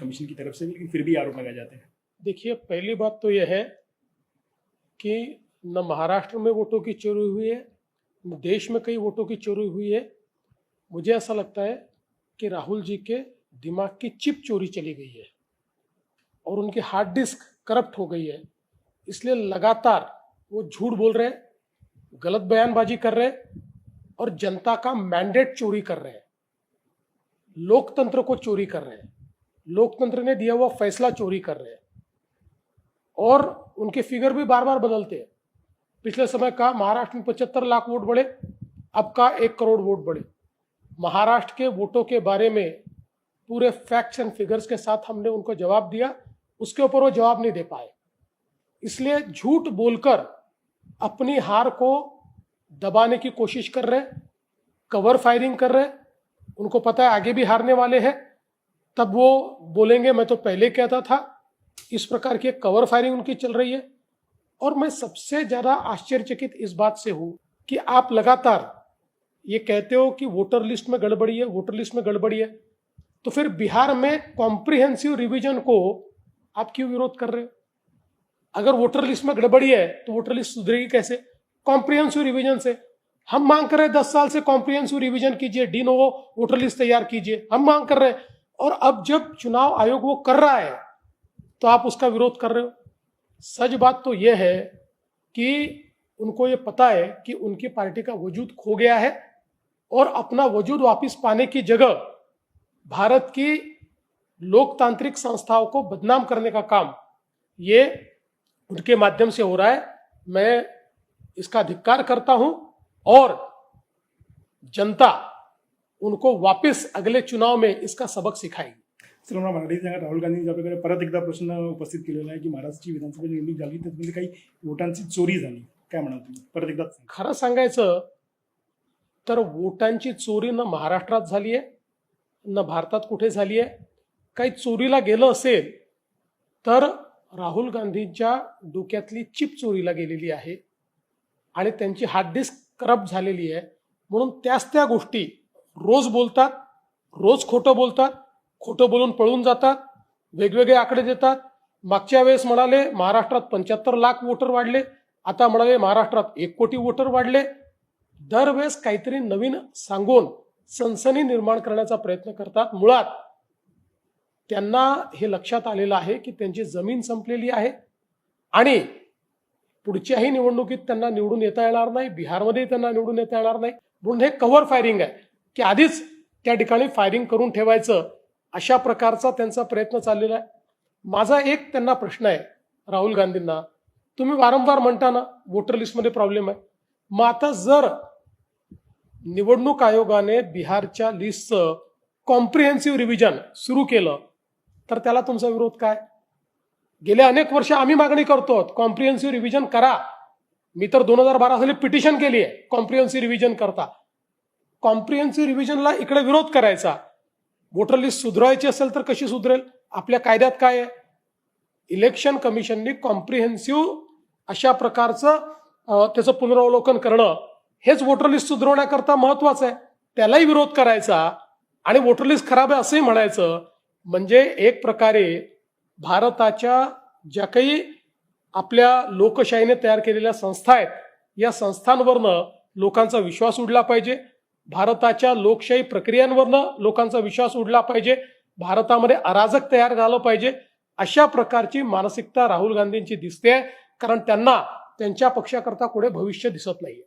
Commission की तरफ़ से, लेकिन फिर भी आरोप लगाए जाते हैं। देखिए, पहली बात तो यह है कि न महाराष्ट्र में वोटों की चोरी हुई है, न देश में कई वोटों की चोरी हुई है। मुझे ऐसा लगता है कि राहुल जी के दिमाग की चिप चोरी चली गई है और उनकी हार्ड डिस्क करप्ट हो गई है। इसलिए लगातार वो झूठ बोल रहे हैं गलत बयानबाजी कर रहे हैं और जनता का मैंडेट चोरी कर रहे हैं। लोकतंत्र को चोरी कर रहे हैं। लोकतंत्र ने दिया हुआ फैसला चोरी कर रहे हैं। और उनके फिगर भी बार बार बदलते हैं। पिछले समय का महाराष्ट्र में पचहत्तर लाख वोट बढ़े, अब का एक करोड़ वोट बढ़े। महाराष्ट्र के वोटों के बारे में पूरे फैक्ट्स एंड फिगर्स के साथ हमने उनको जवाब दिया, उसके ऊपर वो जवाब नहीं दे पाए। इसलिए झूठ बोलकर अपनी हार को दबाने की कोशिश कर रहे कवर फायरिंग कर रहे उनको पता है आगे भी हारने वाले हैं। तब वो बोलेंगे, मैं तो पहले कहता था, इस प्रकार की कवर फायरिंग उनकी चल रही है। और मैं सबसे ज़्यादा आश्चर्यचकित इस बात से हूँ कि आप लगातार ये कहते हो कि वोटर लिस्ट में गड़बड़ी है वोटर लिस्ट में गड़बड़ी है। तो फिर बिहार में कॉम्प्रिहेंसिव रिवीजन को आप क्यों विरोध कर रहे हो? अगर वोटर लिस्ट में गड़बड़ी है तो वोटर लिस्ट सुधरेगी कैसे? कॉम्प्रिहेंसिव रिवीजन से। हम मांग कर रहे हैं, दस साल से कॉम्प्रिहेंसिव रिवीजन कीजिए डी नोवो वोटर लिस्ट तैयार कीजिए। हम मांग कर रहे हैं और अब जब चुनाव आयोग वो कर रहा है तो आप उसका विरोध कर रहे हो। सच बात तो यह है कि उनको ये पता है कि उनकी पार्टी का वजूद खो गया है और अपना वजूद वापस पाने की जगह भारत की लोकतांत्रिक संस्थाओं को बदनाम करने का काम ये उनके माध्यम से हो रहा है। मैं इसका धिक्कार करता हूँ और जनता उनको वापस अगले चुनाव में इसका सबक सिखाएगी। सर मला मराठीत सांगा राहुल गांधी आपल्याकडे परत एकदा प्रश्न उपस्थित केलेला आहे की महाराष्ट्राची विधानसभा निवडणूक झाली त्यामध्ये काही वोटांची चोरी झाली काय म्हणाल तुम्ही? परत एकदा. खरं सांगायचं तर वोटांची चोरी न महाराष्ट्रात झाली आहे न भारतात कुठे झाली आहे? काही चोरीला गेलं असेल तर राहुल गांधींच्या डोक्यातली चिप चोरीला गेलेली आहे आणि त्यांची हार्ड डिस्क करप्ट झालेली आहे. म्हणून त्याच त्या गोष्टी रोज बोलतात रोज खोटं बोलतात खोटं बोलून पळून जातात वेगवेगळे आकडे देतात. मागच्या वेळेस म्हणाले महाराष्ट्रात पंच्याहत्तर लाख वोटर वाढले आता म्हणाले महाराष्ट्रात एक कोटी वोटर वाढले. दरवेळेस काहीतरी नवीन सांगून सनसनी निर्माण करण्याचा प्रयत्न करतात मुळात. त्यांना हे लक्षात आलेलं आहे की त्यांची जमीन संपलेली आहे आणि पुढच्याही निवडणुकीत त्यांना निवडून येता येणार नाही बिहारमध्ये त्यांना निवडून येता येणार नाही. म्हणून हे कव्हर फायरिंग आहे. की आधीच त्या ठिकाणी फायरिंग करून ठेवायचं अशा प्रकारचा त्यांचा प्रयत्न चाललेला आहे. माझा एक त्यांना प्रश्न आहे राहुल गांधींना. तुम्ही वारंवार म्हणता ना वोटर लिस्टमध्ये प्रॉब्लेम आहे. मग आता जर निवडणूक आयोगाने बिहारच्या लिस्टचं कॉम्प्रिहेन्सिव्ह रिव्हिजन सुरू केलं तर त्याला तुमचा विरोध काय? गेले अनेक वर्ष आम्ही मागणी करतो कॉम्प्रिहेन्सिव्ह रिव्हिजन करा. मी तर दोन हजार बारा साली पिटिशन केली आहे कॉम्प्रिहेन्सिव्ह रिव्हिजन करता. कॉम्प्रिहेन्सिव्ह रिव्हिजनला इकडे विरोध करायचा. वोटर लिस्ट सुधारायची असेल तर कशी सुधरेल? आपल्या कायद्यात काय आहे? इलेक्शन कमिशननी कॉम्प्रिहेन्सिव्ह अशा प्रकारचं त्याचं पुनरावलोकन करणं हेच वोटर लिस्ट सुधारवण्याकरता महत्वाचं आहे. त्यालाही विरोध करायचा आणि वोटर लिस्ट खराब आहे असंही म्हणायचं. म्हणजे एक प्रकारे भारताच्या ज्या काही आपल्या लोकशाहीने तयार केलेल्या संस्था आहेत या संस्थांवरनं लोकांचा विश्वास उडला पाहिजे. भारताच्या लोकशाही प्रक्रियांवरनं लोकांचा विश्वास उडला पाहिजे. भारतामध्ये अराजक तयार झालं पाहिजे. अशा प्रकारची मानसिकता राहुल गांधींची दिसते कारण त्यांना त्यांच्या पक्षाकरता पुढे भविष्य दिसत नाहीये.